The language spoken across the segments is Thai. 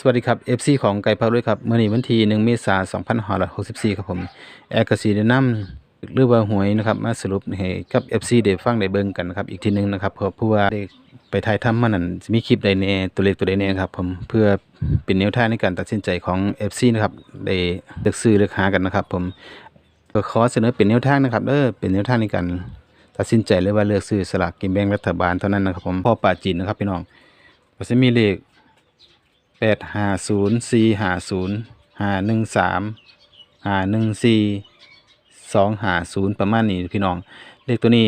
สวัสดีครับ FC ของไก่พาด้วยครับเมื่อนี้วันที่1เมษายน2564 ครับผมแอร์กสีได้นำหรือว่าหวยนะครับมาสรุปให้กับ FC ได้ฟังได้เบิ่งกันนะครับอีกทีหนึงนะครับเพราะเพราะว่าได้ไปถ่ายทำมานั่นมีคลิปใดแน่ตัวเลขตัวใดแน่ครับผมเพื่อเป็นแนวทางในการตัดสินใจของ FC นะครับได้เลือกซื้อเลือกหากันนะครับ ผมก็ขอเสนอเป็นแนวทางนะครับเด้อเป็นแนวทางในการตัดสินใจเลยว่าเลือกซื้อสลากกินแบ่งรัฐบาลเท่านั้นนะครับผมพ่อป่าจีนนะครับพี่น้องก็จะมีเลข แปดห้าศูนย์สี่ห้าศูนย์ห้าหนึ่งสามห้าหนึ่งสี่สองห้าศูนย์ประมาณนี้พี่น้อง เลขตัวนี้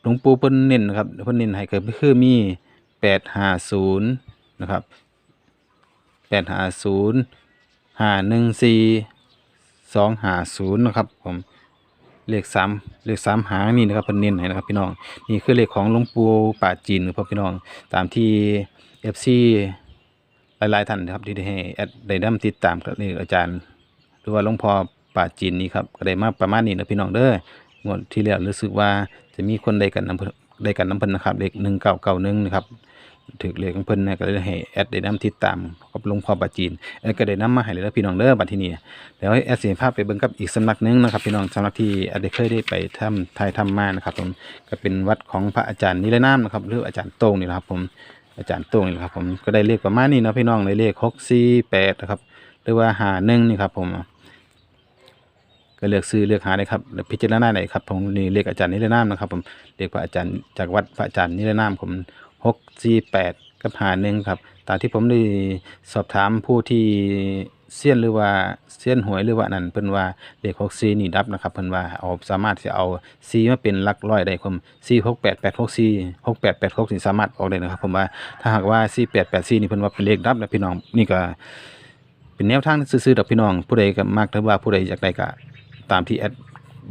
หลวงปู่เพิ่นเน้นนะครับเพิ่นเน้นให้เก็คือมีแปดห้าศูนย์นะครับแปดห้าศูนย์ห้าหนึ่งสี่สองห้าศูนย์นะครับผมเลขสามเลขสามหางนี่นะครับเพิ่นเน้นให้นะครับพี่น้องนี่คือเลขของหลวงปู่ป่าจีนครับพี่น้องตามที่ FC หลายๆท่านนะครับที่ได้ให้แอดได้นำติดตามกับนี่อาจารย์ หรือว่าหลวงพ่อป่าจีนนี่ครับก็ได้มาประมาณนี้นะพี่น้องเด้องวดที่แล้วรู้สึกว่าจะมีคนได้กันน้ำเพิ่นได้กันน้ำเพิ่นนะครับเลข1991นะครับถึกเลขของเพิ่นนะก็เลยให้แอดได้นำติดตามกับหลวงพ่อป่าจีนแอดก็ได้นำมาให้เลยนะพี่น้องเด้อบัดทีนี้เดี๋ยวให้แอดเสิให้ภาพไปเบิ่งกับอีกสำนักหนึงนะครับ พี่น้องสำนักที่แอดได้เคยได้ไปทำถ่ายทำมานะครับผมก็เป็นวัดของพระอาจารย์นิรนามนะครับหรืออาจารย์โต้งนี่แหละครับผม อาจารย์ตุ้งนี่แหละครับผมก็ได้เลขประมาณนี้เนาะพี่น้องในเลขหกสี่แปดนะครับหรือว่าหาหนึ่งนี่ครับผมก็เลือกซื้อเลือกหาได้ครับพิจารณาไหนครับผมนี่เลขอาจารย์นิรนามนะครับผมเลขพระอาจารย์จากวัดพระอาจารย์นิรนามผมหกสี่แปดกับหาหนึ่งครับตามที่ผมได้สอบถามผู้ที่ เซียนหรือว่าเซียนหวยหรือว่านั่นเพิ่นว่าเลขหกสี่นี่ดับนะครับเพิ่นว่าเอาสามารถจะเอาสี่มาเป็นหลักร้อยได้ผมสี่หกแปดแปดหกสี่หกแปดแปดหกนี่สามารถออกได้นะครับผมว่าถ้าหากว่าสี่แปดแปดสี่นี่เพิ่นว่าเป็นเลขดับนะพี่น้องนี่ก็เป็นแนวทางซื่อๆดอกพี่น้อง ผู้ใดก็มักถ้าว่าผู้ใดอยากได้ก็ตามที่แอด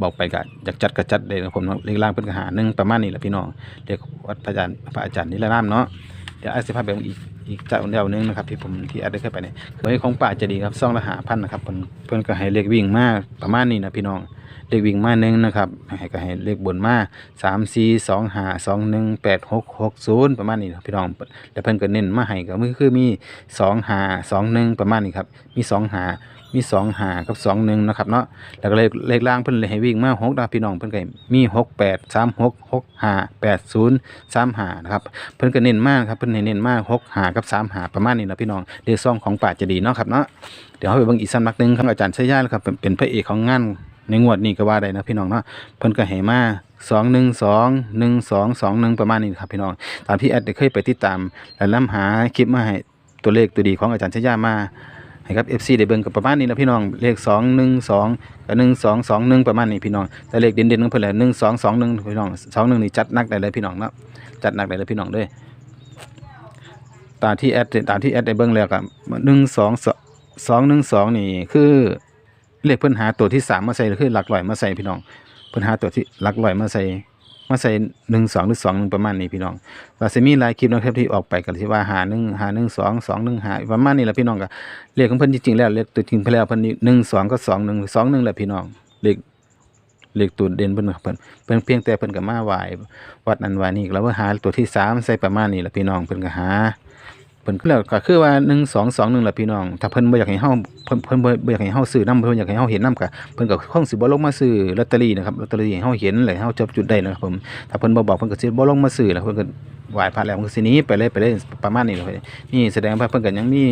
บอกไปก็อยากจัดก็จัดได้นะผมเลขล่างเพิ่นก็หาหนึ่งประมาณนี้แหละพี่น้องเลขวัดพระอาจารย์พระอาจารย์นี่ละน้ำเนาะเดี๋ยวอาจจะพาไปอีก อีกเจ้าเดียวนึงนะครับที่ผมที่แอดได้เคยไปเนี่ยเคยของป่าจะดีครับซ่องละหาพันนะครับเพิ่นเพิ่นก็ให้เลขวิ่งมากประมาณนี้นะพี่น้อง เลขวิ่งมาหนึ่งนะครับให้ก็ให้เลขบนมาสามสี่สองห้าสองหนึ่งแปดหกหกศูนย์ประมาณนี้พี่น้องแล้วเพิ่นก็เน้นมาให้ก็คือมีสองห้าสองหนึ่งประมาณนี้ครับมีสองห้ามีสองหากับสองหนึ่งนะครับเนาะแล้วก็เลขเลขล่างเพิ่นเลยให้วิ่งมาหกนะพี่น้องเพิ่นก็มีหกแปดสามหกหกหาแปดศูนย์สามหานะครับเพิ่นก็เน้นมากครับเพิ่นให้เน้นมากหกหากับสามหาประมาณนี้นะพี่น้องเลขซ่องของป่าจะดีเนาะครับเนาะเดี๋ยวเราไปเบิ่งอีกสำนักหนึ่งครับอาจารย์ชัยยาครับเป็นพระเอกของงาน ในงวดนี้ก็ว่าได้นะพี่น้องเนาะเพิ่นก็ให้มาสองหนึ่งสองหนึ่งสองสองหนึ่งประมาณนี้ครับพี่น้องตามที่แอดได้เคยไปติดตามและนํหาคลิปมาให้ตัวเลขตัวดีของอาจารย์ชยามาให้กับ FC ได้เบิ่งกับประมาณนี้นะพี่น้องเลขสองหนึ่งสองกับหนึ่งสองสองหนึ่งประมาณนี้พี่น้องแต่เลขเด่นๆของเพิ่นแหละหนึ่งสองสองหนึ่งพี่น้องสองหนึ่งนี่จัดหนักได้เลยพี่น้องเนาะจัดหนักได้เลยพี่น้องด้วยตามที่แอดตามที่แอดได้เบิ่งแล้วก็หนึ่งสองสองหนึ่งสองนี่คือ เลขเพิ่นหาตัวที่สามมาใส่คือหลักร้อยมาใส่พี่น้องเพิ่นหาตัวที่หลักร้อยมาใส่มาใส่หนึ่งสองหรือสองหนึ่งประมาณนี้พี่น้องว่าสิมีหลายคลิปนะครับที่ออกไปกันที่ว่าหาหนึ่งหาหนึ่งสองสองหนึ่งหาประมาณนี้แหละพี่น้องก็เลขของเพิ่นจริงๆแล้วเลขตัวจริงเพิ่นแล้วเพิ่นนี่หนึ่งสองก็สองหนึ่งสองหนึ่งแหละพี่น้องเลขเลขตัวเด่นเพิ่นเพิ่นเพิ่นเพียงแต่เพิ่นก็มาไหววัดนั้นวานี่แล้วว่าหาตัวที่สามใส่ประมาณนี้แหละพี่น้องเพิ่นก็หา พิ่นก็แล้วก็คือว่า1 2 2 1ล่ะพี่น้อง ถ้าเพิ่นบ่อยากให้เฮาเพิ่นเพิ่นบ่บ่อยากให้เฮาซื้อน้ำเพิ่นอยากให้เฮาเห็นน้ำกะเพิ่นก็คงสิบ่ลงมาซื้อลอตเตอรี่นะครับลอตเตอรี่ให้เฮาเห็นแล้วให้เฮาจับจุดได้นะครับผมถ้าเพิ่นบ่บอกเพิ่นก็สิบ่ลงมาซื้อแล้วเพิ่นก็ไหว้พระแล้วเพิ่นก็สินี้ไปเลยไปเลยประมาณนี้เลยนี่แสดงว่าเพิ่นก็ยังมี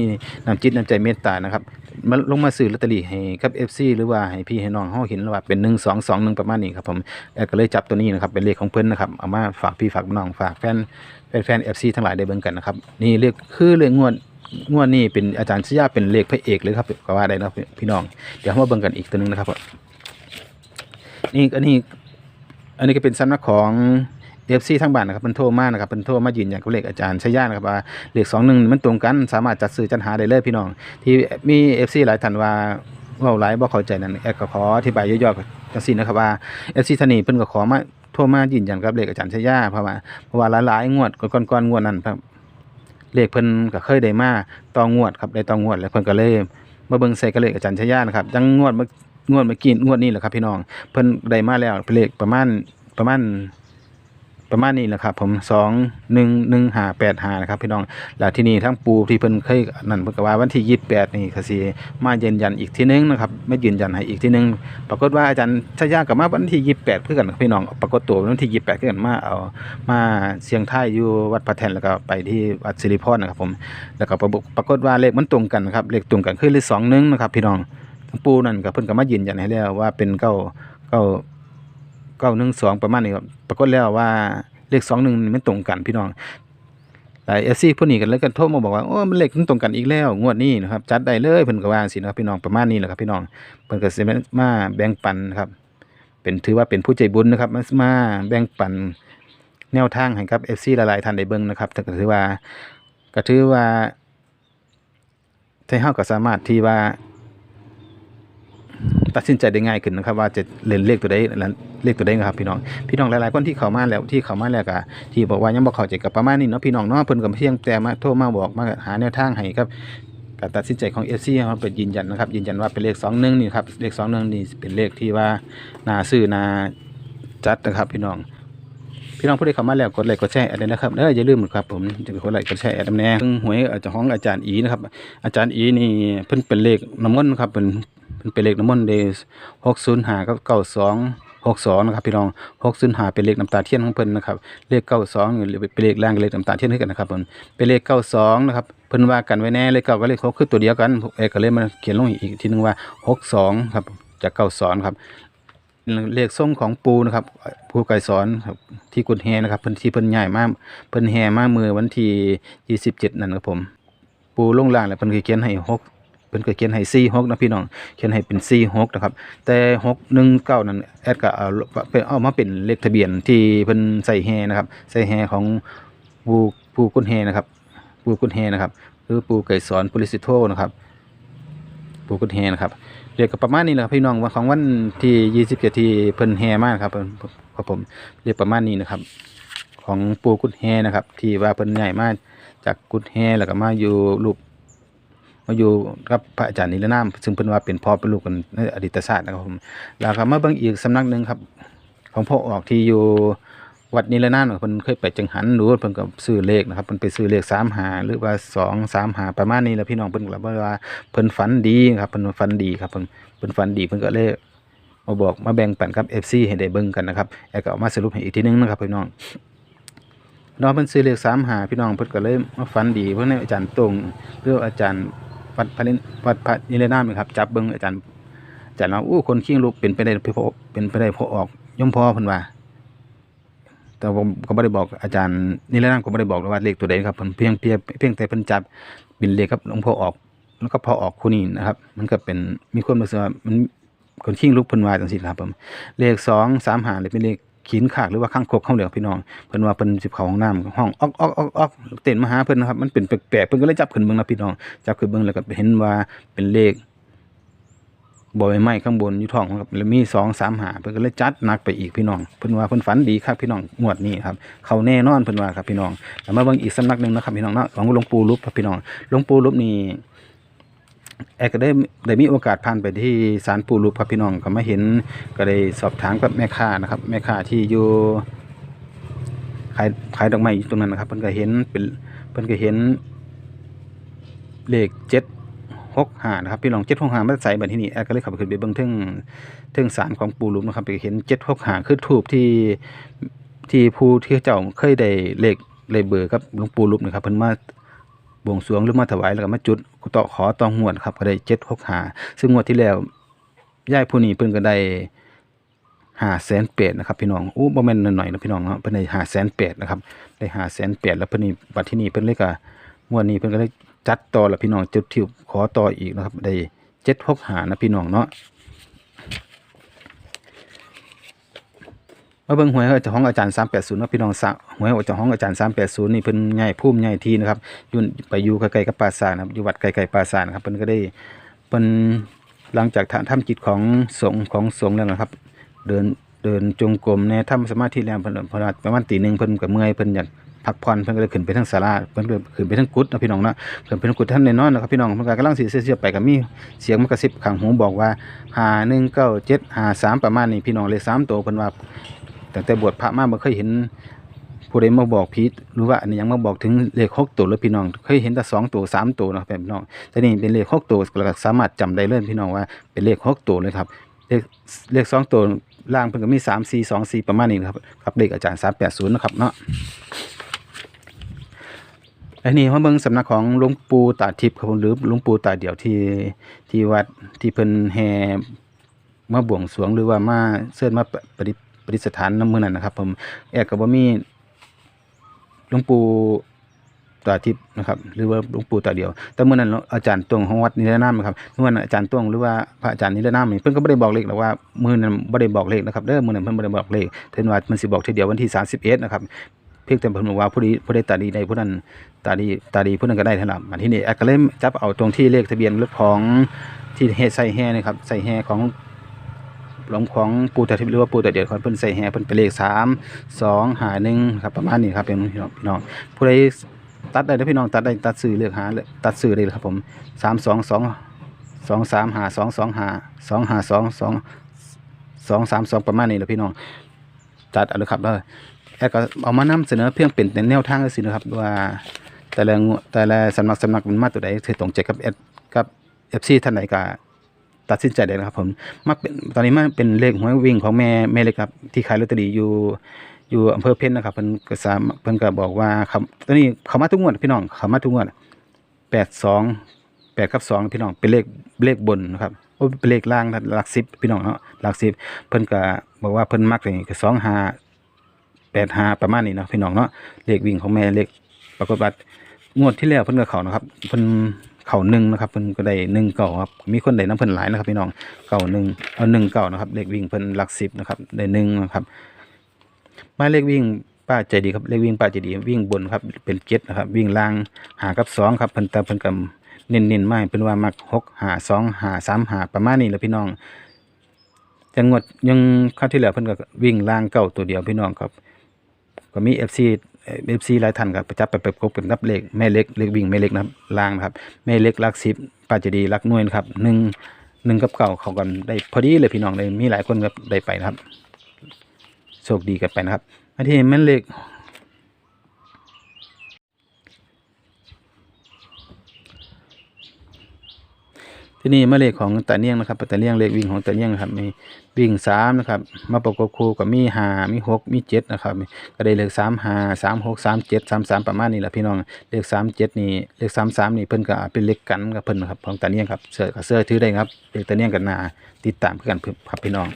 น้ำจิตน้ำใจเมตตานะครับ มาลงมาซื้อลอตเตอรี่ให้กับ FC หรือว่าให้พี่ให้น้องเฮาเห็นว่าเป็น1 2 2 1ประมาณนี้ครับผมแล้วก็เลยจับตัวนี้นะครับเป็นเลขของเพิ่อนนะครับเอามาฝากพี่ฝากน้องฝากแฟนแฟนๆ FC ทั้งหลายได้เบิ่งกันนะครับนี่เลขคือเลขงวดงวดนี้เป็นอาจารย์ชยาเป็นเลขพระเอกเลยครับก็ว่าได้นะพี่น้องเดี๋ยวมาเบิ่งกันอีกตัวหนึงนะครับนี่อันนี้อันนี้ก็เป็นสำนักของ เอฟซีทั้งบ้านนะครับเป็นโทรมานะครับเป็นโทรมายืนยันกับเลขอาจารย์ชยานะครับว่าเลขสองหนึ่งมันตรงกันสามารถจัดซื้อจัดหาได้เลยพี่น้อง ที่มีเอฟซีหลายท่านว่าเว่าหลายบ่เข้าใจนั่นแอดก็ขออธิบายย่อๆจังซี่นะครับว่าเอฟซีท่านนี้เพิ่นก็ขอมาโทรมายืนยันกับเลขอาจารย์ชยาเพราะว่าเพราะว่าหลายๆงวดก่อนๆงวดนั้นครับเลขเพิ่นก็เคยได้มาต่องวดครับได้ต่องวดแล้วเพิ่นก็เลยมาเบิ่งใส่กับเลขอาจารย์ชยานะครับจังงวดเมื่องวดเมื่อกี้งวดนี้แหละครับพี่น้องเพิ่นได้มาแล้วเลขประมาณประมาณ ประมาณนี้แหละครับผมสองหนึ่งหนึ่งหาแปดหานะครับพี่น้องแล้วที่นี่ทั้งปูที่เพิ่นเคยนั่นเพิ่นก็ว่าวันที่ยี่สิบแปดนี่ก็สิมายืนยันอีกทีนึงนะครับไม่ยืนยันให้อีกทีนึง ปรากฏว่าอาจารย์ชายากับมาวันที่ยี่สิบแปดเพื่อกันพี่น้องปรากฏตัววันที่ยี่สิบแปดเพื่อกันมาเอามาเสียงท้ายอยู่วัดพระแทนแล้วก็ไปที่วัดสิริพรนะครับผมแล้วก็ปรากฏปรากฏว่าเลขมันตรงกันนะครับเลขตรงกันคือเลขสองหนึ่งนะครับพี่น้องทั้งปูนั่นกับเพิ่นก็มายืนยันให้แล้วว่าเป็นเก้าเก้า เก้าหนึ่งสองประมาณนี้ครับปรากฏแล้วว่าเลขสองหนึ่งมันตรงกันพี่น้องหลายเอซี่พวกนี้กันแล้วก็โทรมาบอกว่าโอ้มันเลขมันตรงกันอีกแล้วงวดนี้นะครับจัดได้เลยเพิ่นก็ว่าจังซี่นะครับพี่น้องประมาณนี้แหละครับพี่น้องเพิ่นก็สิมาแบ่งปันครับ เป็นถือว่าเป็นผู้ใจบุญนะครับมาแบ่งปันแนวทางให้กับ FC หลายๆท่านได้เบิ่งนะครับก็ถือว่าก็ถือว่าไทเฮาก็สามารถที่ว่า ตัดสินใจได้ง่ายขึ้นนะครับ ว่าจะเล่นเลขตัวใดและ เลขตัวใดนะครับพี่น้องพี่น้องหลายๆคนที่เข้ามาแล้วที่เข้ามาแล้วก็ที่บอกว่ายังบ่เข้าใจกับประมาณนี้เนาะพี่น้องเนาะเพิ่นก็เพียงแต่มาโทรมาบอกมาหาแนวทางให้ครับการตัดสินใจของเอฟซีครับเป็นยืนยันนะครับยืนยันว่าเป็นเลขสองหนึ่งนี่ครับเลขสองหนึ่งนี่เป็นเลขที่ว่านาซื้อนาจัดนะครับ พี่น้องพี่น้องผู้ใดเข้ามาแล้วกดไลค์กดแชร์อะไรนะครับเอออย่าลืมนะครับผมจะกดไลค์กดแชร์แอดแน่ซึ่งหวยอาจารย์องอาจารย์อีนะครับ อาจารย์อีนี่เพิ่นเป็นเลขน้ำมนครับเป็นเป็นเลขน้ำมนต์เดหกศูนย์ห้ากับเก้าสอง หกสองนะครับพี่น้องหกศูนย์หาเป็นเลขน้ำตาเทียนของเพิ่นนะครับเลขเก้าสองเป็นเลขล่างกับเลขน้ำตาเทียนให้กันนะครับผมเป็นเลขเก้าสองนะครับเพิ่นว่ากันไว้แน่เลขเก้ากับเลขหกคือตัวเดียวกันเอกก็เลยมาเขียนลงอีกทีนึงว่าหกสองครับจากเก้าสองครับเลขส่งของปูนะครับผู้ไก่สอนครับที่กุดแฮนะครับเพิ่นที่เพิ่นใหญ่มากเพิ่นแฮมากมือวันที่27นั่นครับผม ปูลงล่างแล้วเพิ่นเขียนให้หก พิ่นก็เขียนให้46นะพี่น้องเขียนให้เป็น46นะครับ แต่619นั่นแอดก็เอาไปเอามาเป็นเลขทะเบียนที่เพิ่นใส่แฮนะครับใส่แฮของปูปูกุดแฮนะครับปูกุดแฮนะครับหรือปูไก่สอนปุริสิโทนะครับปูกุดแฮนะครับเรียกก็ประมาณนี้แหละพี่น้องวันของวันที่ยี่สิบเจ็ดที่เพิ่นแฮมากครับครับผมเรียกประมาณนี้นะครับ ของปูกุดแฮนะครับ ที่ว่าเพิ่นใหญ่มากจากกุดแฮแล้วก็มาอยู่รูป มาอยู่กับพระอาจารย์นิรนามซึ่งเพิ่นว่าเป็นพ่อเป็นลูกกันในอดีตชาตินะครับผมแล้วก็มาเบิ่งอีกสำนักหนึ่งครับ ของพ่อออกที่อยู่วัดนิรนามเพิ่นเคยไปจังหันหรือเพิ่นก็ซื้อเลขนะครับเพิ่นไปซื้อเลข3หาหรือว่า2 3หาประมาณนี้แหละพี่น้องเพิ่นก็ว่าเพิ่นฝันดีครับเพิ่นฝันดีครับเพิ่นเพิ่นฝันดีเพิ่นก็เลยมาบอกมาแบ่งปันกับ FC ให้ได้เบิ่งกันนะครับแล้วก็เอามาสรุปให้อีกทีนึงนะครับพี่น้องน้องเพิ่นซื้อเลข3หาพี่น้องเพิ่นก็เลยมาฝันดีเพิ่นให้อาจารย์ตรงหรืออาจารย์ วัดพระนิวัดพระนิรนามนี่ครับจับเบิ่งอาจารย์อาจารย์ว่าอู้คนขี้ลูกเป็นไปได้เพราะเป็นไปได้พราะออกย่อมพอเพิ่นว่า แต่ผมก็บ่ได้บอกอาจารย์นิรนามก็บ่ได้บอกว่าเลขตัวใดครับเพิ่นเพียงเพียงเพียงแต่เพิ่นจับบินเลขครับหลวงพ่อออก แล้วก็พอออกคู่นี้นะครับ มันก็เป็นมีความรู้สึกว่ามันคนขิ้งลุกเพิ่นว่าจังซี่ครับผมเลขสองสามหาเลยเป็นเลข ขีนขากหรือว่าข้างคกเข้าเดียวพี่น้องเพิ่นว่าเพิ่นสิบเขาห้องน้ำห้องอ๊อกอ๊อกออกออกเต้นมาหาเพิ่นนะครับมันเป็นแปลกๆเพิ่นก็เลยจับขึ้นเบิ่งนะพี่น้องจับขึ้นเบิ่งแล้วก็เห็นว่าเป็นเลขบอยไม้ข้างบนอยู่ท้องครับแล้วมีสองสามหาเพิ่นก็เลยจัดหนักไปอีกพี่น้องเพิ่นว่าเพิ่นฝันดีครับพี่น้องงวดนี้ครับเขาแน่นอนเพิ่นว่าครับพี่น้องแล้วมาเบิ่งอีกสำนักหนึ่งนะครับพี่น้องเนาะของหลวงปู่รูปครับพี่น้องหลวงปู่รูปนี่ แอร์ก็ได้ได้มีโอกาสผ่านไปที่ศาลปู่รูปครับพี่น้องก็มาเห็นก็ได้สอบถามกับแม่ค้านะครับ แม่ค้าที่อยู่ขายขายดอกไม้อยู่ตรงนั้นนะครับเพิ่นก็เห็นเป็นเพิ่นก็เห็นเลขเจ็ดหกห้านะครับพี่น้องเจ็ดหกห้ามาใส่บัดที่นี่แอร์ก็เลยขับขึ้นไปเบิ่งเทิงเทิงศาลของปู่รูปนะครับไปเห็นเจ็ดหกห้าคือทูบที่ที่ผู้ที่เจ้าเคยได้เลขเลขเบอร์กับหลวงปู่รูปนะครับเพิ่นมา บวงสรวงหรือมาถวายแล้วก็มาจุดต่อขอตองวดครับก็ได้เจ็ดหกหาซึ่งงวดที่แล้วย่ายผู้นี้เพิ่นก็ได้หาแสนแปดนะครับพี่น้องอู้บ่แม่นหน่อยๆนะพี่น้องเนาะเพิ่นได้หาแสนแปดนะครับได้หาแสนแปดแล้วเพิ่นนี่บัดที่นี่เพิ่นเลยก็งวดนี้เพิ่นก็เลยจัดต่อแล้วพี่น้องจุดที่ขอต่ออีกนะครับได้เจ็ดหกหานะพี่น้องเนาะ มาเบิ่งหวยเจ้าของอาจารย์380นย์นะพี่น้องสะหวยเจ้าของอาจารย์380นี่เพิ่นใหญ่ภูมิใหญ่ทีนะครับยู่ไปอยู่ใกลๆกับปราสาทนะครับอยู่วัดใกลๆปราสาทนะครับเพิ่นก็ได้เพิ่นหลังจากทำกิจของสงฆ์ของสงฆ์แล้วนะครับ เดินเดินจงกรมในทำสมาธิแล้วเพิ่นพนว่าประมาณตีหนึ่งเพิ่นก็เมื่อยเพิ่นอยากพักผ่อนเพิ่นก็เลยขึ้นไปทางศาลาเพิ่นก็ขึ้นไปทางกุฏนะพี่น้องเนาะขึ้นไปทางกุฏท่านแน่นอนนะครับพี่น้องเพิ่นก็กำลังสิเสียไปก็มีเสียงมากระซิบข้างหูบอกว่า5197 53ประมาณนี้พี่น้องเลขสามตัวเพิ่นว่า ตั้งแต่บวชพระมาบ่เคยเห็นผู้ใดมาบอกผิดหรือว่าอันนี้ยังมาบอกถึงเลขหกตัวแล้วพี่น้องเคยเห็นแต่สองตัวสามตัวเนาะพี่น้องแต่นี่เป็นเลขหกตัวก็สามารถจำได้เลยพี่น้องว่าเป็นเลขหกตัวเลยครับเลขเลขสองตัวล่างเพิ่นก็มีสามสี่สองสี่ประมาณนี้นครับครับเลขอาจารย์สามแปดศูนย์นะครับเนาะอันนี้เขาเบิ่งสำนักของหลวงปู่ตาทิพย์ครับผมหรือหลวงปู่ตาเดี่ยวที่ที่วัดที่เพิ่นแห่มาบวงสรวงหรือว่ามาเชิญมาประดิษ ประดิษฐานน้ำมือนั่นนะครับ ผมแอกก็บ่มีหลวงปู่ตาทิพย์นะครับ หรือว่าหลวงปู่ตาเดียว แต่เมื่อนั้นอาจารย์ตวงของวัดนิรนามนะครับเมื่อนั้นอาจารย์ตวงหรือว่าพระอาจารย์นิรนามนี่เพิ่นก็บ่ได้บอกเลขหรอกว่ามื้อนั้นบ่ได้บอกเลขนะครับเด้อมื้อนั้นเพิ่นบ่ได้บอกเลขเพิ่นว่ามันสิบอกทีเดียววันที่31นะครับเพียงแต่เพิ่นบอกว่าผู้ใดผู้ใดตาดีใดผู้นั้นตาดีตาดีผู้นั้นก็ได้เท่านั้นอันที่นี่แอคก็เลยจับเอาตรงที่เลขทะเบียนรถของที่เฮใส่แห่นะครับใส่แห่ของ หลวงของปูตาทิพย์หรือว่าปูตาเดียวเพิ่นใส่แห่เพิ่นเป็นเลข3 2 5 1ครับประมาณนี้ครับเป็นพี่น้องพี่น้องผู้ใดตัดได้เด้อพี่น้องตัดได้ตัดซื้อเลือกหาเลยตัดซื้อได้เลยครับผม3 2 2 2 3 5 2 2 5 2 5 2 2 2 3 2ประมาณนี้แหละพี่น้องจัดเอาเลยครับเด้อแอดก็เอามานำเสนอเพียงเป็นแนวทางสินะครับว่าแต่ละแต่ละสำนักสำนักมันมาตัวใดถือตรงใจกับแอดกับเอฟซีท่านไหนก็ ตัดสินใจได้นะครับผมมาเป็นตอนนี้มาเป็นเลขหวยวิ่งของแม่แม่เล็กครับ ที่ขายลอตเตอรี่อยู่อยู่อำเภอเพ็ญนะครับเพิ่นก็สามเพิ่นก็บอกว่าครับตอนนี้เขามาทุกงวดพี่น้องเขามาทุกงวดแปดสองแปดกับสองพี่น้องเป็นเลขเลขบนนะครับโอ้เป็นเลขล่างหลักสิบพี่น้องเนาะหลักสิบเพิ่นก็บอกว่าเพิ่นมักเลยก็สองห้าแปดห้าประมาณนี้เนาะพี่น้องเนาะเลขวิ่งของแม่เลขปรากฏว่างวดที่แล้วเพิ่นก็เขานะครับเพิ่นาหนึ่งนะครับเพิ่นก็ได้หนึ่งเก่าครับมีคนได้น้ำเพิ่นหลายนะครับพี่น้องเก่าหนึ่งเอาหนึ่งเก่านะครับเลขวิ่งเพิ่นหลักสิบนะครับได้หนึ่งนะครับมาเลขวิ่งป้าใจดีครับเลขวิ่งป้าใจดีวิ่งบนครับเป็นเจ็ดนะครับวิ่งล่างหากับสองครับเพิ่นต่เพิ่นก็เน้นๆมาให้เพิ่นว่ามักหกหาสองหาสามหาประมาณนี้แหละพี่น้องแต่งวดยังคราวที่แล้วเพิ่นก็วิ่งล่างเก่าตัวเดียวพี่น้องครับ ก็มี FC เอ่อ FC หลายท่านก็ประจับไปประกบกันกับเลขแม่เล็กเลขวิ่งแม่เล็กนะครับล่างนะครับแม่เล็กหลักสิบปาจดีหลักน่วยนครับหนึ่งหนึ่งกับเก่าเขากันได้พอดีเลยพี่น้องเลยมีหลายคนก็ได้ไปนะครับโชคดีกันไปนะครับอันที่แม่เล็กที่นี่แมาเลขของตาเนียงนะครับตาเนียงเลขวิ่งของตาเนียงนะครับมี วิ่งสามนะครับ มาประกบคู่กับมีหามีหกมีเจ็ดนะครับ ก็ได้เลขสามหาสามหกสามเจ็ดสามสามประมาณนี้แหละพี่น้องเลขสามเจ็ดนี่เลขสามสามนี่เพิ่นก็เป็นเลขกันกับเพิ่นนะครับของตาเนียงครับเสื้อเสื้อถือได้ครับเลขตาเนียงกันนาติดตามเพื่อกันครับพี่น้อง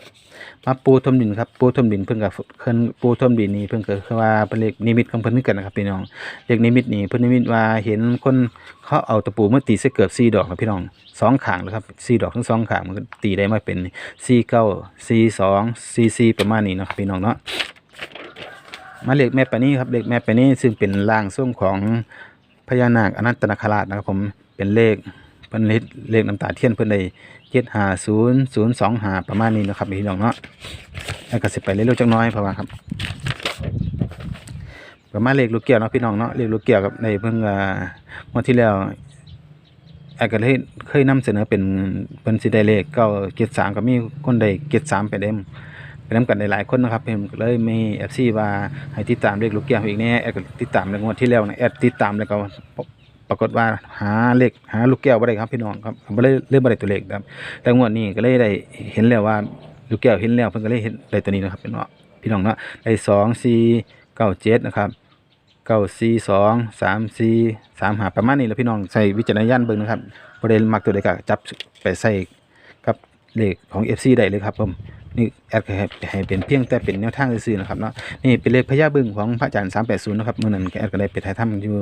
มาปูทมดินครับปูทมดินเพิ่นก็เพิ่นปูทมดินนี่เพิ่นก็คือว่าเป็นเลขนิมิตของเพิ่นคือกันนะครับพี่น้องเลขนิมิตนี่เพิ่นนิมิตว่าเห็นคนเขาเอาตะปูมาตีใส่เกือบ4ดอกครับพี่น้องสองขางเลยครับ4ดอกทั้งสองขางมันตีได้มาเป็น4 9 4 2 4 4ประมาณนี้เนาะครับพี่น้องเนาะมาเลขแม่ปานี่ครับเลขแม่ปานี่ซึ่งเป็นร่างทรงของพญานาคอนันตนาคราชนะครับผมเป็นเลขเพิ่นเลขเลขน้ำตาเทียนเพิ่นได้750 025ประมาณนี้นะครับพี่น้องเนาะแล้วก็สิไปเรื่อยๆจักหน้อยเพราะว่าครับประมาณเลขลูกเกี่ยวนะพี่น้องเนาะเลขลูกเกี่ยวกับในเพิ่งอ่างวดที่แล้ว แอดก็เลยเคยนำเสนอเป็นเป็นสิได้เลขเก้าเจ็ดสามก็มีคนได้เจ็ดสามไปเด้มไปนํกันได้หลายคนนะครับเพิ่นก็เลยมี FC ว่าให้ติดตามเลขลูกเกียวอีกแน่แอดก็ติดตามในงวดที่แล้วนะแอดติดตามแล้วก็ปรากฏว่าหาเลขหาลูกแก้วบ่ได้ครับพี่น้องครับบ่ได้เลยบ่ได้ตัวเลขครับ แต่งวดนี้ก็เลยได้เห็นแล้วว่าลูกแก้วเห็นแล้วเพิ่นก็เลยเห็นได้ตัวนี้นะครับพี่น้องพี่น้องเนาะได้สองสี่เก้าเจ็ดนะครับ เก้าสี่สองสามสี่สามหาประมาณนี้แหล้วพี่น้องใส่วิจารณญาณเบิ่งนะครับประเด็นมักตัวใดก็จับไปใส่กับเลขของ FC ได้เลยครับผมนี่แอดก็ให้ให้เป็นเพียงแต่เป็นแนวทางซื่อๆนะครับเนาะนี่เป็นเลขพญาบึ้งของพระอาจารย์380นะครับเมื่อนั้นแอดก็ได้ไปถ่ายทำอยู่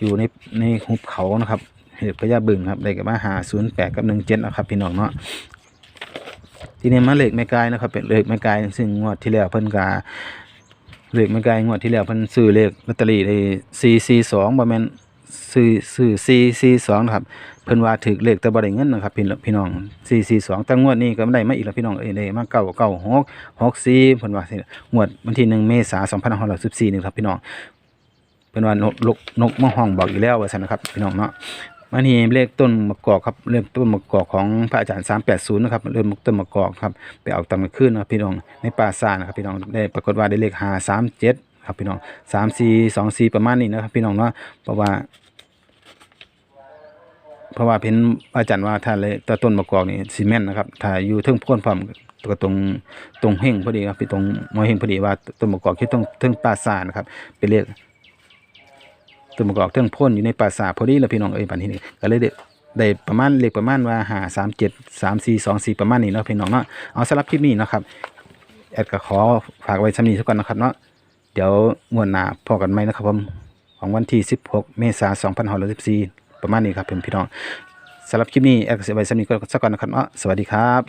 อยู่ในในหุบเขานะครับเลขพญาบึ้งครับได้กับมาหา08กับ17นะครับพี่น้องเนาะทีนี้มาเลขแม่กายนะครับเป็นเลขแม่กายซึ่งงวดที่แล้วเพิ่นกา เลขแม่กายงวดที่แล้วพิ่นซื้อเลขลอตเตอรี่ได้442บ่แมนซื้อซื้อ442นะครับเพิ่นว่าถูกเลขแต่บ่ได้เงินนะครับพี่พี่น้อง442แต่งวดนี้ก็ไม่ได้มาอีกแล้วพี่น้องเอ้ยได้มา996 64เพิ่นว่างวดวันที่1เมษาสองพัน2514นี่ครับพี่น้องเพิ่นว่านกนกนกมาห้องบอกอีกแล้วว่าซั่นนะครับพี่น้องเนาะ มันนี่เลขต้นมะกอกครับเลขต้นมะกอกของพระอาจารย์380นะครับเลขต้นมะกอกครับไปเอาตามกันขึ้นนะครับพี่น้องในป่าซ่านะครับพี่น้องได้ปรากฏว่าได้เลข537ครับพี่น้องสามสี่สองสี่ประมาณนี้นะครับพี่น้องเนาะเพราะว่าเพราะว่าเพิ่นอาจารย์ว่าถ้าเลยตต้นมะกอกนี่ซีเมนต์นะครับถ้าอยู่เทิงพ่นพร้อมก็ตรงตรงเฮงพอดีครับพี่ตรงมอเฮงพอดีว่าต้นมะกอกที่ตรงเทิงปราสาทนะครับไปเรียก ต้นมะกอกเทิงพ่นอยู่ในปราสาพอดีแล้วพี่น้องเอ้ยบัดนี้นี่ก็เลยได้ได้ประมาณเลขประมาณว่าหาสามเจ็ดสามสี่สองสี่ประมาณนี้เนาะพี่น้องเนาะเอาสำหรับคลิปนี้นะครับแอดก็ขอฝากไว้สำนี้สักก่อนนะครับเนาะเดี๋ยวงวดหนาพอกันไหมนะครับผมของวันที่ 16 เมษายน2564ประมาณนี้ครับเพื่อนพี่น้องสำหรับคลิปนี้แอดก็เสียไว้สำนีก็สักก่อนนะครับเนาะสวัสดีครับ